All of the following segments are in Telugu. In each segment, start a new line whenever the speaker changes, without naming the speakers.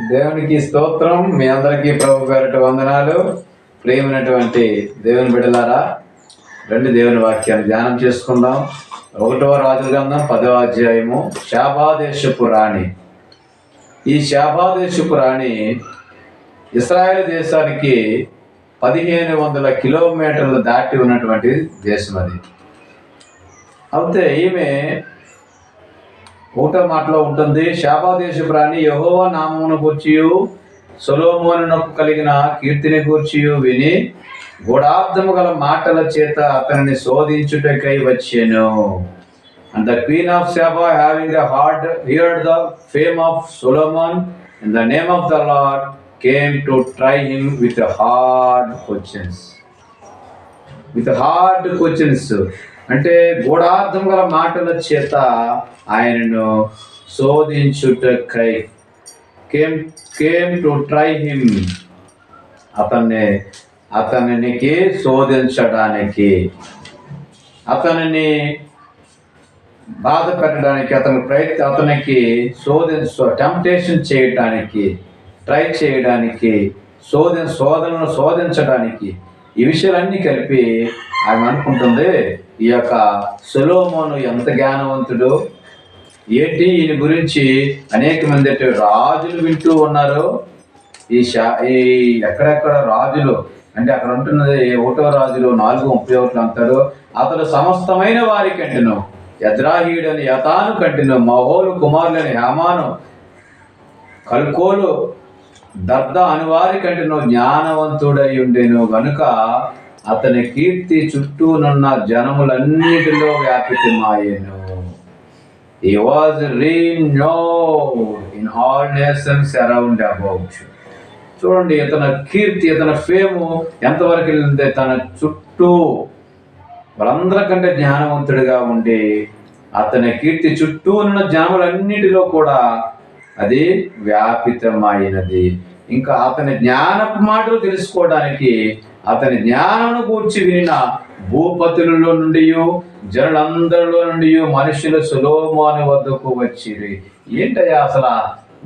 దేవునికి స్తోత్రం. మీ అందరికీ ప్రభు పేరట వందనాలు. ప్రియమైనటువంటి దేవుని బిడ్డలారా రెండు దేవుని వాక్యాలు ధ్యానం చేసుకుందాం. ఒకటవ రాజు గ్రంథం పదవ అధ్యాయము శాపాదేశపు రాణి. ఈ శాపాదేశపు రాణి ఇస్రాయేల్ దేశానికి పదిహేను వందల కిలోమీటర్లు దాటి ఉన్నటువంటి దేశం అది. అయితే ఈమె ఒకటో మాటలో ఉంటుంది. శాపాదేశ ప్రాణి యహోవ నామమును కూర్చియు సొలోమోనునకు కలిగిన కీర్తిని కూర్చియు విని గుడార్థము గల మాటల చేత అతనిని శోధించుటకై వచ్చాను. And the queen of Sheba having the heart heard the fame of Solomon in the name of the Lord came to try him with hard questions with hard questions అంటే గూఢార్థం గల మాటల చేత ఆయనను శోధించుటకై. Came came to try him అతన్ని అతనికి శోధించడానికి. అతనిని బాధ పెట్టడానికి అతని ప్రయత్న అతనికి శోధించ టెంప్టేషన్ చేయడానికి ట్రై చేయడానికి శోధన శోధనను శోధించడానికి ఈ విషయాలన్నీ కలిపి ఆమె అనుకుంటుంది. ఈ యొక్క సులోమోను ఎంత జ్ఞానవంతుడు? ఏంటి ఈయన గురించి అనేక మంది రాజులు వింటూ ఉన్నారు. ఈ శా ఈ ఎక్కడెక్కడ రాజులు అంటే అక్కడ ఉంటున్నది ఒకటో రాజులు నాలుగు ముప్పై ఒకటి అంటారు. అతడు సమస్తమైన వారి కంటెను యద్రాహీయుడని యతాను కంటెను మహోలు కుమారులని హేమాను కల్కోలు దర్ద అనువారి కంటెను జ్ఞానవంతుడై ఉండేను. గనుక అతని కీర్తి చుట్టూనున్న జనములన్నిటిలో వ్యాపితమాయెను. He was renowned in all nations around about. చూడండి ఇతను కీర్తి ఇతని ఫేము ఎంతవరకు వెళ్ళిందే? తన చుట్టూ వాళ్ళందరికంటే జ్ఞానవంతుడిగా ఉండి అతని కీర్తి చుట్టూ ఉన్న జనములన్నిటిలో కూడా అది వ్యాపితమైనది ఇంకా అతని జ్ఞానపు మాటలు తెలుసుకోవడానికి అతని జ్ఞానమును కూర్చి వినిన భూపతులలో నుండి జనులందరిలో నుండి మనుషులు సులోమాని వద్దకు వచ్చిరి. ఏంటయ్యా అసలు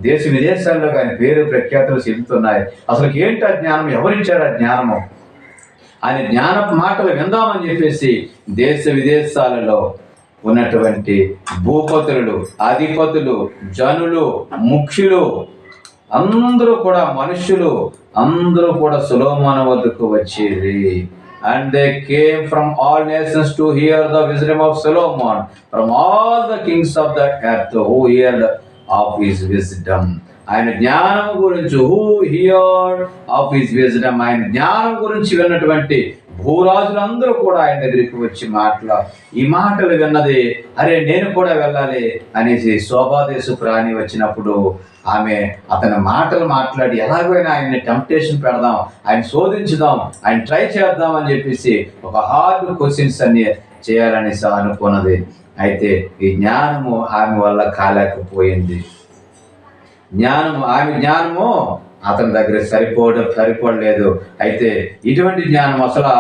దేశ విదేశాల్లో కానీ పేరు ప్రఖ్యాతులు చెందుతున్నాయి? అసలు ఏంటి ఆ జ్ఞానం? ఎవరించారు ఆ జ్ఞానము? ఆయన జ్ఞానపు మాటలు విందామని చెప్పేసి దేశ విదేశాలలో ఉన్నటువంటి భూపతులు అధిపతులు జనులు ముఖ్యులు అందరూ కూడా మనుషులు అందరూ కూడా సులోమాన వద్దకు వచ్చేది. And they came from all nations to hear the wisdom of Solomon from all the kings of the earth who hear of his wisdom ఆయన జ్ఞానం గురించి who hear of his wisdom ఆయన జ్ఞానం గురించి విన్నటువంటి భూరాజులందరూ కూడా ఆయన దగ్గరికి వచ్చి మాటలు ఈ మాటలు విన్నది అరే నేను కూడా వెళ్ళాలి అనేసి శోభాదేశ ప్రాణి వచ్చినప్పుడు ఆమె అతని మాటలు మాట్లాడి ఎలాగైనా ఆయన్ని టెంప్టేషన్ పెడదాం ఆయన శోధించుదాం ఆయన ట్రై చేద్దాం అని చెప్పేసి ఒక హార్డ్ క్వశ్చన్స్ అన్ని చేయాలనేసి అనుకున్నది. అయితే ఈ జ్ఞానము ఆమె వల్ల కాలేకపోయింది. జ్ఞానము ఆమె జ్ఞానము అతని దగ్గర సరిపోవడం సరిపోలేదు అయితే ఇటువంటి జ్ఞానం అసలు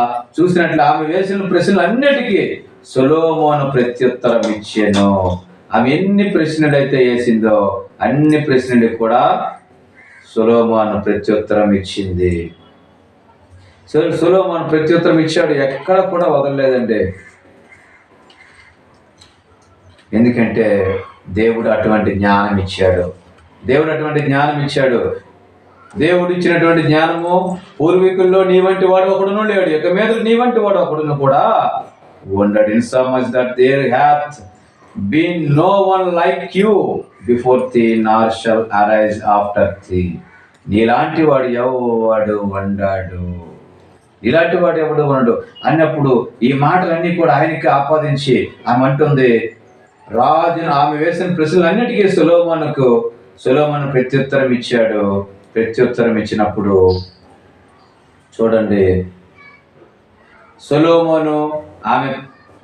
చూసినట్లు ఆమె వేసిన ప్రశ్నలు అన్నిటికీ సులోమోను ప్రత్యుత్తరం ఇచ్చాను. ఆమె ఎన్ని ప్రశ్నలు అయితే వేసిందో అన్ని ప్రశ్నలకు కూడా సులోమోను ప్రత్యుత్తరం ఇచ్చింది. సో సులోమోను ప్రత్యుత్తరం ఇచ్చాడు ఎక్కడ కూడా వదలలేదండి. ఎందుకంటే దేవుడు అటువంటి జ్ఞానం ఇచ్చాడు. దేవుడు అటువంటి జ్ఞానం ఇచ్చాడు. దేవుడు ఇచ్చినటువంటి జ్ఞానము పూర్వీకుల్లో నీ వంటి వాడు ఒకడును లేడు. ఇక మీద నీ వంటి వాడు ఒకడును కూడా ఉండడు. In so much that there hath been no one like you before thee nor shall arise after thee నీలాంటి వాడు ఎవడు వండాడు ఇలాంటి వాడు ఎవడు ఉండడు. అన్నప్పుడు ఈ మాటలన్నీ కూడా ఆయనకి ఆపాదించి ఆమె అంటుంది రాజును ఆమె వేసిన ప్రశ్నలన్నిటికీ సులోమన్కు సులోమన్ ప్రత్యుత్తరం ఇచ్చాడు ప్రత్యుత్తరం ఇచ్చినప్పుడు చూడండి. సొలోమోను ఆమె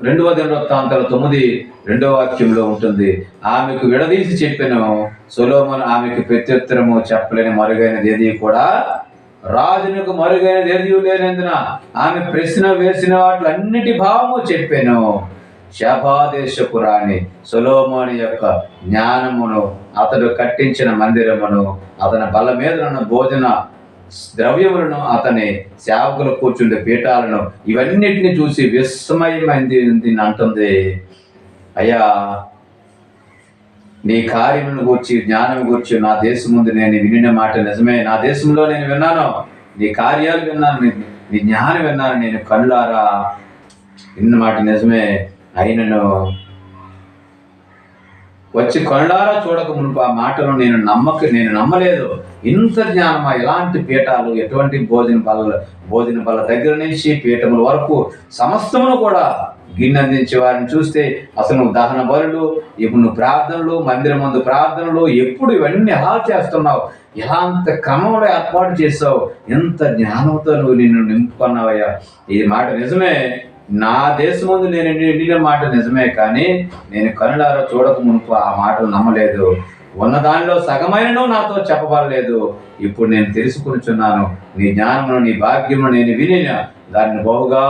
రెండవ దినవృత్తాంతాల తొమ్మిది రెండవ వాక్యంలో ఉంటుంది. ఆమెకు విడదీసి చెప్పాను సొలోమోను ఆమెకు ప్రత్యుత్తరము చెప్పలేని మరుగైనది ఏది కూడా రాజునకు మరుగైనది ఏది లేనందున ఆమె ప్రశ్న వేసిన వాటిలన్నిటి భావము చెప్పాను. శాపాదేశపు రాణి సులోమోని యొక్క జ్ఞానమును అతడు కట్టించిన మందిరమును అతని బల మీద ఉన్న భోజన ద్రవ్యములను అతని సేవకులు కూర్చుండే పీఠాలను ఇవన్నిటిని చూసి విస్మయమైంది అంటుంది. అయ్యా నీ కార్యములను గూర్చి జ్ఞానం గూర్చి నా దేశం ముందు నేను వినిన మాట నిజమే. నా దేశంలో నేను విన్నాను. నీ కార్యాలు విన్నాను. నీ జ్ఞానం విన్నాను. నేను కళ్ళారా విన్న మాట నిజమే. ఆయనను వచ్చి కళ్ళారా చూడక మునుపు ఆ మాటలు నేను నమ్మక నేను నమ్మలేదు. ఇంత జ్ఞానమా? ఎలాంటి పీఠాలు? ఎటువంటి భోజన బల్ల భోజన బల్ల దగ్గర నుంచి పీఠముల వరకు సమస్తమును కూడా గిన్నె అందించే వారిని చూస్తే అసలు నువ్వు దహన బరులు ఇప్పుడు నువ్వు ప్రార్థనలు మందిరం ముందు ప్రార్థనలు ఎప్పుడు ఇవన్నీ ఎలా చేస్తున్నావు? ఎలా అంత క్రమంలో ఏర్పాటు చేసావు ఎంత జ్ఞానంతో నువ్వు నిన్ను నింపుకున్నావయ్యా? ఈ మాట నిజమే. నా దేశం ముందు నేను నిండిన మాట నిజమే కానీ నేను కనులారా చూడక మునుపు ఆ మాటలు నమ్మలేదు. ఉన్న దానిలో సగమైనను నాతో చెప్పబడలేదు. ఇప్పుడు నేను తెలుసుకునిచున్నాను. నీ జ్ఞానమును నీ భాగ్యమును నేను వినిన దాన్ని బహుగా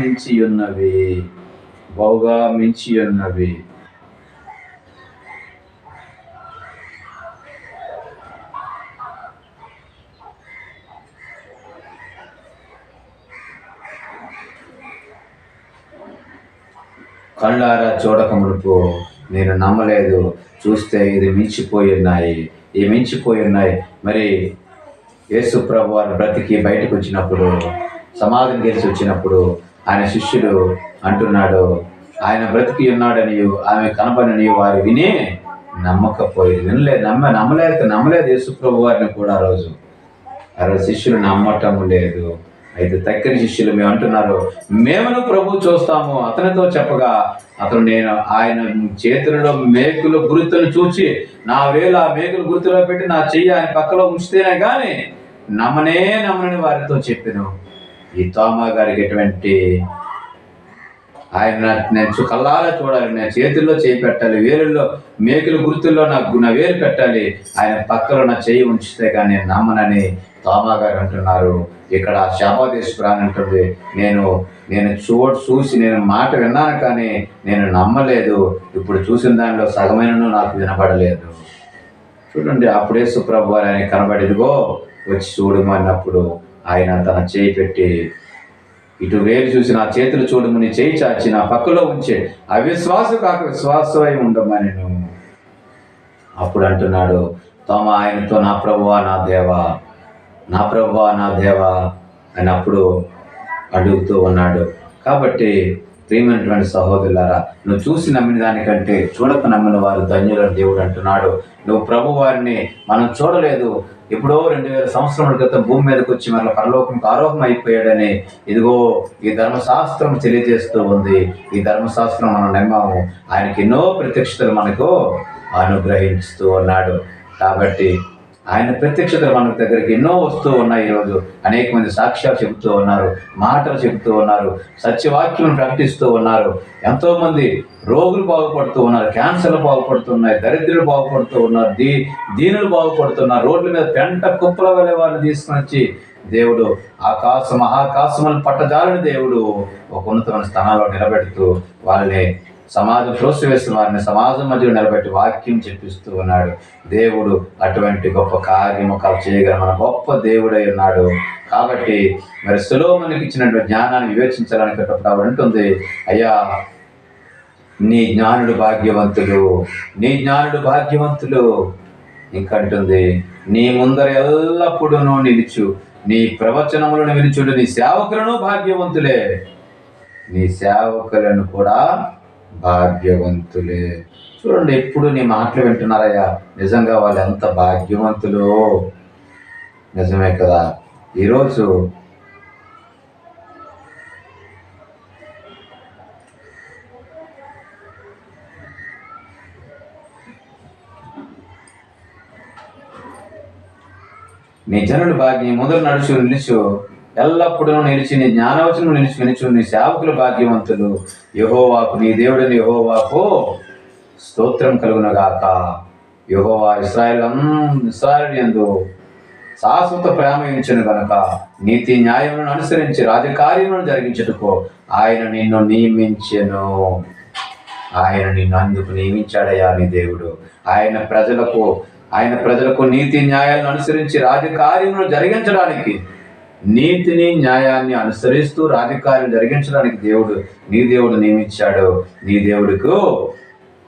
మించి ఉన్నవి బహుగా మించి ఉన్నవి కళ్ళారా చూడక మునుపు నేను నమ్మలేదు. చూస్తే ఇది మించిపోయి ఉన్నాయి. ఈ మించిపోయి ఉన్నాయి. మరి యేసు ప్రభు వారు బ్రతికి బయటకు వచ్చినప్పుడు సమాధిని గెలిచి వచ్చినప్పుడు ఆయన శిష్యుడు అంటున్నాడు ఆయన బ్రతికి ఉన్నాడని ఆమె కనపడని వారు విని నమ్మకపోయేది వినలేదు నమ్మ నమ్మలేదు నమ్మలేదు యేసు ప్రభు వారిని కూడా ఆ రోజు. ఆ రోజు శిష్యులు నమ్మటం లేదు. అయితే తక్కిన శిష్యులు మేము అంటున్నారు మేమును ప్రభు చూస్తాము. అతనితో చెప్పగా అతను నేను ఆయన చేతులలో మేకుల గుర్తును చూచి నా వేలు ఆ మేకుల గుర్తులో పెట్టి నా చెయ్యి ఆయన పక్కలో ఉంచితేనే కానీ నమ్మనే నమ్మనని వారితో చెప్పాను. ఈ తోమా గారికి ఎటువంటి ఆయన నేను చూ- కళ్ళారా చూడాలి. నేను చేతుల్లో చేయి పెట్టాలి. వేలుల్లో మేకుల గుర్తుల్లో నా నా వేలు పెట్టాలి. ఆయన పక్కలో నా చెయ్యి ఉంచితే కానీ నమ్మనని తామా గారు అంటున్నారు ఇక్కడ శాపాదేశ్వరాన్ని అంటుంది నేను నేను చూ చూసి నేను మాట విన్నాను కానీ నేను నమ్మలేదు. ఇప్పుడు చూసిన దానిలో సగమైనను నాకు వినపడలేదు చూడండి అప్పుడే సుప్రభు ఆయన కనబడిదిగో వచ్చి చూడమన్నప్పుడు ఆయన తన చేయి పెట్టి ఇటు వేలు చూసి నా చేతులు చూడమని చేయి చాచి నా పక్కలో ఉంచే అవిశ్వాసం కాక విశ్వాసమై ఉండమని నేను? అప్పుడు అంటున్నాడు తమ ఆయనతో నా ప్రభువా నా దేవా నా ప్రభువా నా దేవా అని అప్పుడు అడుగుతూ ఉన్నాడు. కాబట్టి ప్రియమైనటువంటి సహోదరులారా నువ్వు చూసి నమ్మిన దానికంటే చూడక నమ్మిన వారు ధన్యులని దేవుడు అంటున్నాడు. నువ్వు ప్రభు వారిని మనం చూడలేదు. ఎప్పుడో రెండు వేల సంవత్సరముల క్రితం భూమి మీదకి వచ్చి మళ్ళీ పరలోకంకి ఆరోపణ అయిపోయాడని ఇదిగో ఈ ధర్మశాస్త్రం తెలియజేస్తూ ఉంది. ఈ ధర్మశాస్త్రం మనం నమ్మాము. ఆయనకి ఎన్నో ప్రత్యక్షతలు మనకు అనుగ్రహిస్తూ ఉన్నాడు. కాబట్టి ఆయన ప్రత్యక్షతలు మన దగ్గరికి ఎన్నో వస్తూ ఉన్నాయి ఈరోజు. అనేక మంది సాక్ష్యాలు చెబుతూ ఉన్నారు మాటలు చెబుతూ ఉన్నారు సత్యవాక్యం ప్రకటిస్తూ ఉన్నారు. ఎంతో మంది రోగులు బాగుపడుతూ ఉన్నారు క్యాన్సర్లు బాగుపడుతున్నాయి దరిద్రులు బాగుపడుతూ ఉన్నారు దీ దీనులు బాగుపడుతున్నారు రోడ్ల మీద పెంట కుప్పల వలె వాళ్ళని తీసుకొని వచ్చి దేవుడు ఆకాశ మహాకాశములను పట్టజాలని దేవుడు ఒక ఉన్నతమైన స్థానాల్లో నిలబెడుతూ వాళ్ళని సమాజం ప్రోత్సహిస్తున్న వారిని సమాజం మధ్యలో నిలబెట్టి వాక్యం చెప్పిస్తూ ఉన్నాడు. దేవుడు అటువంటి గొప్ప కార్యము చేయగల మన గొప్ప దేవుడై ఉన్నాడు. కాబట్టి మరి సులోమునికి ఇచ్చినటువంటి జ్ఞానాన్ని వివేచించాలనుకున్నప్పుడు ఆవిడ ఉంటుంది. అయ్యా నీ జ్ఞానుడు భాగ్యవంతులు నీ జ్ఞానుడు భాగ్యవంతులు ఇంకంటుంది నీ ముందర ఎల్లప్పుడూ నిలుచు. నీ ప్రవచనములను వినుచుడు నీ సేవకులను భాగ్యవంతులే. నీ సేవకులను కూడా భాగ్యవంతులే. చూడండి ఎప్పుడు నీ మాటలు వింటున్నారయ్యా? నిజంగా వాళ్ళు ఎంత భాగ్యవంతులు? నిజమే కదా? ఈరోజు నీ జనుడు భాగ్యం మొదలు నడుచు నిలుచు. ఎల్లప్పుడూ నిలిచి నీ జ్ఞానవచనం నిలిచి వినుచు నీ సేవకులు భాగ్యవంతులు. యహోవాకు నీ దేవుడిని యహోవాకు స్తోత్రం కలుగునగాక. యహోవా ఇస్రాయల్ ఇస్రాయల్ యందు శాశ్వత ప్రేమ ఇచ్చిన గనుక. నీతి న్యాయములను అనుసరించి రాజకార్యములను జరిగించుటకు ఆయన నిన్ను నియమించెను. ఆయన నిన్ను అందుకు నియమించాడయ్యా నీ దేవుడు. ఆయన ప్రజలకు ఆయన ప్రజలకు నీతి న్యాయాలను అనుసరించి రాజకార్యములను జరిగించడానికి నీతిని న్యాయాన్ని అనుసరిస్తూ రాజకార్యం జరిగించడానికి దేవుడు నీ దేవుడు నియమించాడు. నీ దేవుడుకు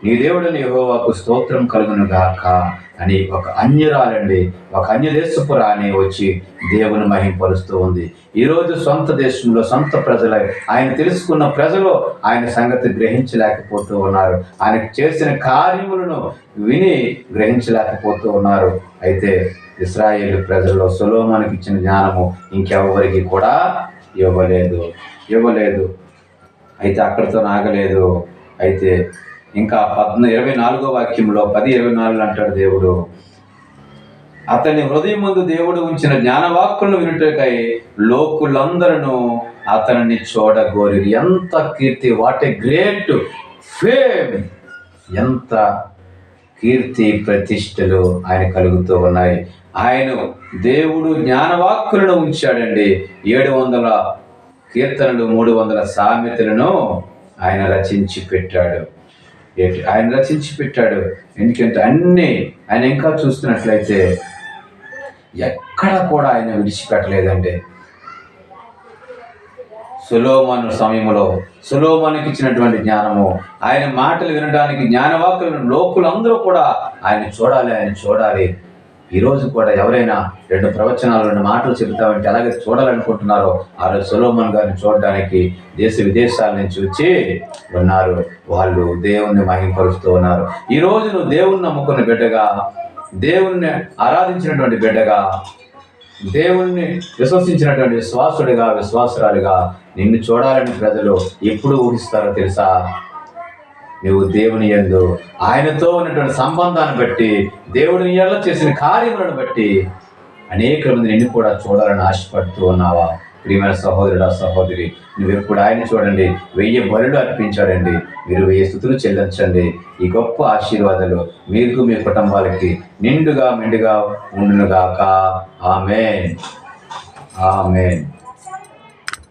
నీ దేవుడిని యెహోవాకు స్తోత్రం కలుగును గాక అని ఒక అన్యురాలండి. ఒక అన్య దేశపు రాణి వచ్చి దేవుని మహింపరుస్తూ ఉంది. ఈరోజు సొంత దేశంలో సొంత ప్రజల ఆయన తెలుసుకున్న ప్రజలు ఆయన సంగతి గ్రహించలేకపోతూ ఉన్నారు. ఆయన చేసిన కార్యములను విని గ్రహించలేకపోతూ ఉన్నారు. అయితే ఇస్రాయేల్ ప్రజల్లో సులోమానికి ఇచ్చిన జ్ఞానము ఇంకెవరికి కూడా ఇవ్వలేదు ఇవ్వలేదు. అయితే అక్కడితో నాగలేదు. అయితే ఇంకా పద్న ఇరవై నాలుగో వాక్యంలో పది ఇరవై నాలుగు అంటాడు దేవుడు అతని హృదయం ముందు దేవుడు ఉంచిన జ్ఞానవాక్కులను వినుటకై లోకులందరూ అతనిని చూడగోరి ఎంత కీర్తి వాట్ ఏ గ్రేట్ ఫేమ్ ఎంత కీర్తి ప్రతిష్టలు ఆయన కలుగుతూ ఉన్నాయి. ఆయన దేవుడు జ్ఞానవాక్కులను ఉంచాడండి. ఏడు వందల కీర్తనలు మూడు వందల సామెతలను ఆయన రచించి పెట్టాడు. ఆయన రచించి పెట్టాడు. ఎందుకంటే అన్నీ ఆయన ఇంకా చూస్తున్నట్లయితే ఎక్కడ కూడా ఆయన విడిచిపెట్టలేదండి. సులోమను సమయంలో సులోమానికి ఇచ్చినటువంటి జ్ఞానము ఆయన మాటలు వినడానికి జ్ఞానవాకులను లోకులందరూ కూడా ఆయన చూడాలి ఆయన చూడాలి. ఈ రోజు కూడా ఎవరైనా రెండు ప్రవచనాలు రెండు మాటలు చెబుతామంటే అలాగే చూడాలనుకుంటున్నారో ఆ రోజు సులోమన్ గారిని చూడడానికి దేశ విదేశాల నుంచి వచ్చి ఉన్నారు. వాళ్ళు దేవుణ్ణి మహింపరుస్తూ ఉన్నారు. ఈ నువ్వు దేవుణ్ణి నమ్ముకున్న బిడ్డగా దేవుణ్ణి ఆరాధించినటువంటి బిడ్డగా దేవుణ్ణి విశ్వసించినటువంటి విశ్వాసుడిగా విశ్వాసురాలుగా నిన్ను చూడాలని ప్రజలు ఎప్పుడు ఊహిస్తారో తెలుసా? నువ్వు దేవుని ఎందు ఆయనతో ఉన్నటువంటి సంబంధాన్ని బట్టి దేవుడిని ఎల్ల చేసిన కార్యములను బట్టి అనేక మంది నిన్ను కూడా చూడాలని ఆశపడుతూ ఉన్నావా? ప్రియమైన సహోదరుడా సహోదరి నువ్వు ఎప్పుడు ఆయన చూడండి. వెయ్యి బలులు అర్పించాడండి. మీరు వెయ్యి స్థుతులు చెల్లించండి. ఈ గొప్ప ఆశీర్వాదాలు మీకు మీ కుటుంబాలకి నిండుగా మెండుగా ఉండునుగాక. ఆమె ఆమెన్.